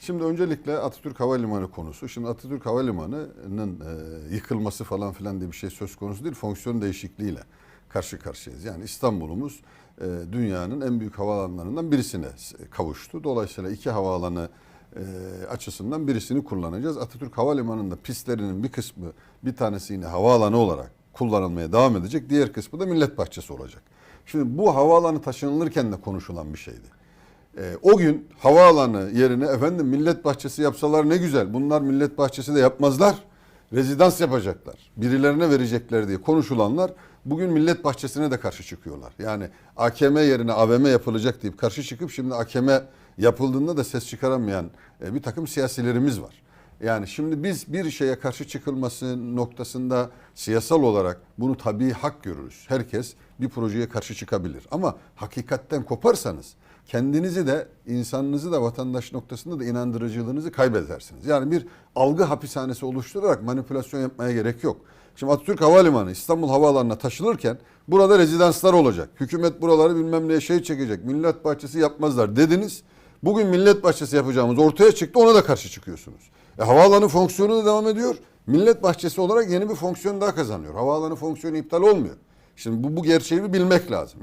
Şimdi öncelikle Atatürk Havalimanı konusu. Şimdi Atatürk Havalimanı'nın e, yıkılması falan filan diye bir şey söz konusu değil. Fonksiyon değişikliğiyle karşı karşıyayız. Yani İstanbul'umuz e, dünyanın en büyük havaalanlarından birisine kavuştu. Dolayısıyla iki havaalanı e, açısından birisini kullanacağız. Atatürk Havalimanı'nda pistlerinin bir kısmı bir tanesi yine havaalanı olarak kullanılmaya devam edecek. Diğer kısmı da millet bahçesi olacak. Şimdi bu havaalanı taşınılırken de konuşulan bir şeydi. Ee, o gün havaalanı yerine efendim millet bahçesi yapsalar ne güzel. Bunlar millet bahçesi de yapmazlar. Rezidans yapacaklar. Birilerine verecekler diye konuşulanlar bugün millet bahçesine de karşı çıkıyorlar. Yani AKM yerine AVM yapılacak deyip karşı çıkıp şimdi AKM yapıldığında da ses çıkaramayan e, bir takım siyasilerimiz var. Yani şimdi biz bir şeye karşı çıkılması noktasında siyasal olarak bunu tabii hak görürüz. Herkes bir projeye karşı çıkabilir. Ama hakikatten koparsanız kendinizi de insanınızı da vatandaş noktasında da inandırıcılığınızı kaybedersiniz. Yani bir algı hapishanesi oluşturarak manipülasyon yapmaya gerek yok. Şimdi Atatürk Havalimanı İstanbul Havaalanı'na taşınırken burada rezidanslar olacak. Hükümet buraları bilmem neye şey çekecek. Millet bahçesi yapmazlar dediniz. Bugün millet bahçesi yapacağımız ortaya çıktı ona da karşı çıkıyorsunuz. E, havaalanı fonksiyonu da devam ediyor. Millet bahçesi olarak yeni bir fonksiyon daha kazanıyor. Havaalanı fonksiyonu iptal olmuyor. Şimdi bu, bu gerçeği bilmek lazım.